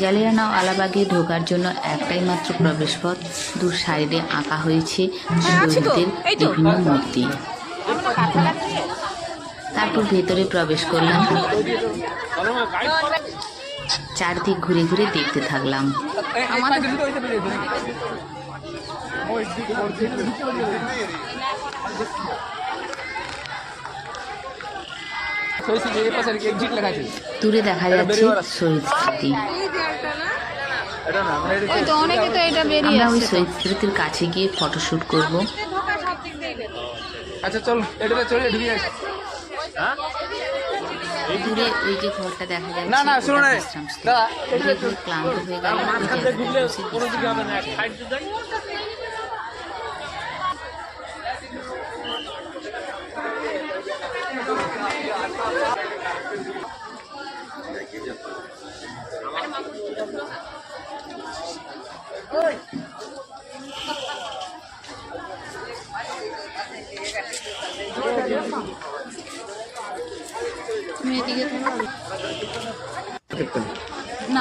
জালিয়ানা আলাবাগে ঢোকার জন্য একটাই মাত্র প্রবেশপথ। দু সাইডে আঁকা হয়েছে শহীদদের বিভিন্ন মূর্তি। তারপর ভেতরে প্রবেশ করলাম। চারদিক ঘুরে ঘুরে দেখতে থাকলাম। দূরে দেখা যাচ্ছে শহীদ স্মৃতি তো এটা বেরিয়ে আমরা ওই আসছে। শহীদ স্মৃতির কাছে গিয়ে ফটোশ্যুট করব। আচ্ছা চল এটাতে চলে ঢুকে দূরে ওই যে ঘরটা দেখা যাচ্ছে না, না, ক্লান্ত হয়ে গেল।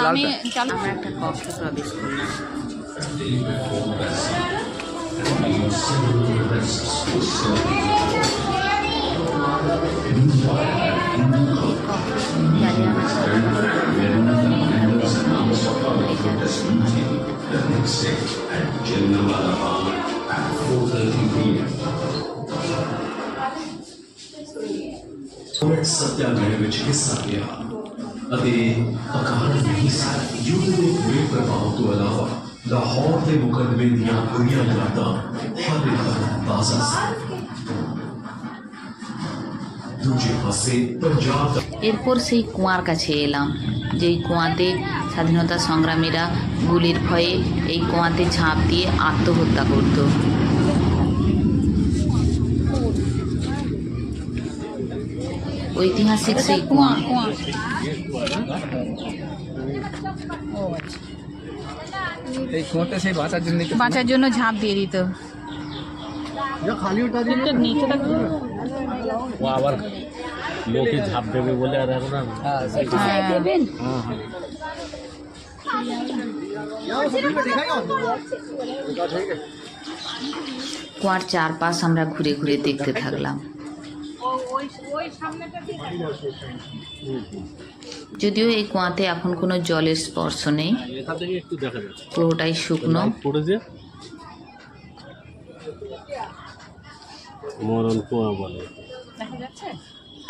আমি আমরা একটা কক্ষে প্রবেশ করলাম सत्याग्रह में चिकित्सा किया ਅਤੇ ਅਕਾਲ ਨਹੀਂ ਸੀ ਯੁੱਧ ਦੇ ਬੁਰੇ ਪ੍ਰਭਾਵ ਤੋਂ ਇਲਾਵਾ ਲਾਹੌਰ ਦੇ ਮੁਕੱਦਮੇ ਦੀਆਂ ਬੁਰੀਆਂ ਯਾਦਾਂ ਹਰ ਇੱਕ ਨੂੰ ਤਾਜ਼ਾ ਸੀ ਦੂਜੇ ਪਾਸੇ ਪੰਜਾਬ ਦਾ এরপর সেই কুয়ার কাছে এলাম যেই কুয়াতে স্বাধীনতা সংগ্রামীরা গুলির ভয়ে এই কুয়াতে ঝাঁপ দিয়ে আত্মহত্যা করত ঐতিহাসিক সেই কুয়া। কুয়া এই কুয়োতে সেই বাঁচার জন্য বাঁচার জন্য ঝাঁপ দিয়ে দিত। ও আবার লোকে ঝাঁপ দেবে বলে আর এখন হ্যাঁ, হ্যাঁ হ্যাঁ, হ্যাঁ। কুয়ার চারপাশ আমরা ঘুরে ঘুরে দেখতে থাকলাম। যদিও এই কুয়াতে এখন কোনো জলের স্পর্শ নেই। এখান থেকে একটু দেখা যাচ্ছে পুরোটাই শুকনো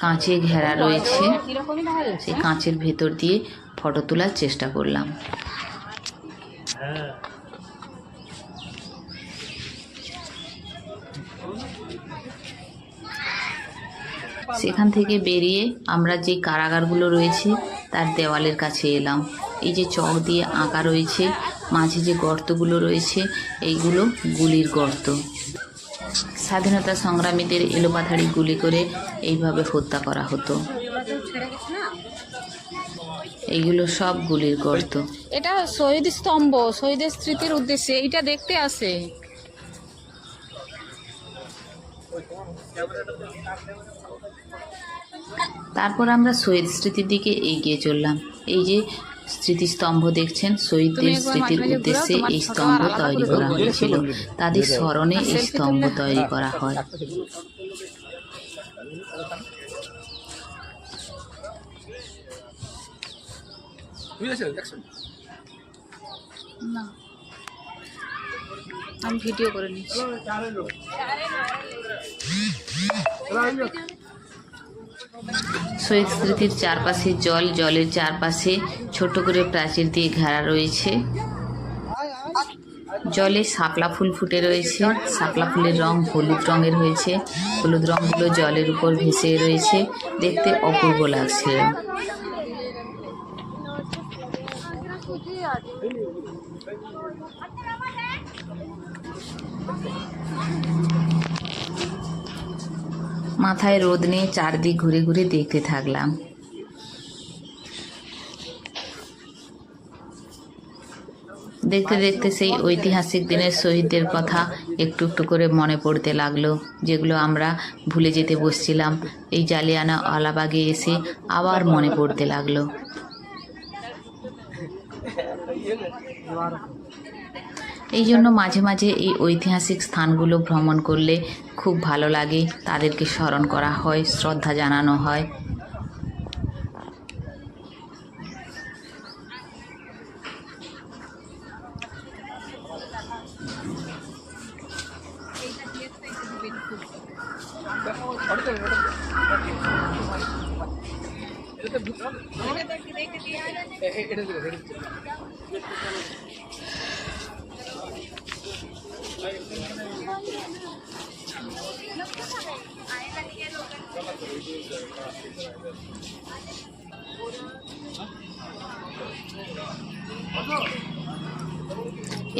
কাঁচে ঘেরা রয়েছে। সেই কাঁচের ভেতর দিয়ে ফটো তোলার চেষ্টা করলাম। সেখান থেকে বেরিয়ে আমরা যে কারাগারগুলো রয়েছে, তার দেওয়ালের কাছে এলাম। এই যে চক দিয়ে আঁকা রয়েছে, মাঝে যে গর্তগুলো রয়েছে, এইগুলো গুলির গর্ত। স্বাধীনতা সংগ্রামীদের এলোপাথাড়ি গুলি করে এইভাবে হত্যা করা হতো। এইগুলো সব গুলির গর্ত। এটা শহীদ স্তম্ভ, শহীদের স্মৃতির উদ্দেশ্যে এটা দেখতে আসে। তারপর আমরা শহীদ স্মৃতির দিকে এগিয়ে চললাম। এই যে স্মৃতিস্তম্ভ দেখছেন শহীদদের স্মৃতির উদ্দেশ্যে এই স্তম্ভ তৈরি করা হয়েছিল। তাদের স্মরণে এই স্তম্ভ তৈরি করা হয়। বুঝেছ দেখছ না। আমি ভিডিও করে নিচ্ছি। স্মৃতির চারপাশে জল, জলের চারপাশে ছোট করে প্রাচীর দিয়ে ঘেরা রয়েছে। জলে শাপলা ফুল ফুটে রয়েছে। শাপলা ফুলের রং হলুদ রঙের হয়েছে। হলুদ রঙগুলো জলের উপর ভেসে রয়েছে। দেখতে অপূর্ব লাগছিল। মাথায় রোদ নিয়ে চারদিক ঘুরে ঘুরে দেখতে থাকলাম। দেখতে দেখতে সেই ঐতিহাসিক দিনের শহীদদের কথা একটু একটু করে মনে পড়তে লাগল, যেগুলো আমরা ভুলে যেতে বসছিলাম। এই জালিয়ানা আলাবাগে এসে আবার মনে পড়তে লাগল। এই জন্য মাঝে মাঝে এই ঐতিহাসিক স্থানগুলো ভ্রমণ করলে খুব ভালো লাগে তাদেরকে স্মরণ করা হয়, শ্রদ্ধা জানানো হয়।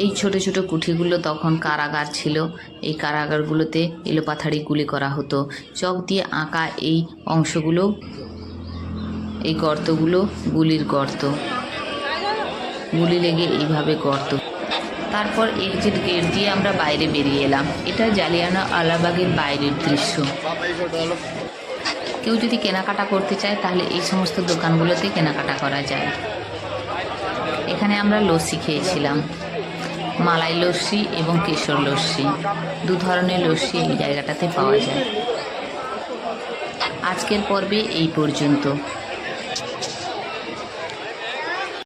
এই ছোট ছোট কুঠিগুলো তখন কারাগার ছিল। এই কারাগারগুলোতে এলোপাথাড়ি গুলি করা হতো। চক দিয়ে আঁকা এই অংশগুলো, এই গর্তগুলো গুলির গর্ত। গুলি লেগে এইভাবে গর্ত। তারপর এক্সিট গেট দিয়ে আমরা বাইরে বেরিয়ে এলাম। এটা জালিয়ানা আলাবাগের বাইরের দৃশ্য। কেউ যদি কেনাকাটা করতে চায়, তাহলে এই সমস্ত দোকানগুলোতে কেনাকাটা করা যায়। এখানে আমরা লস্যি খেয়েছিলাম। মালাই লস্যি এবং কেশর লস্যি। দু ধরনের লস্যি এই জায়গাটাতে পাওয়া যায়। আজকের পর্বে এই পর্যন্ত।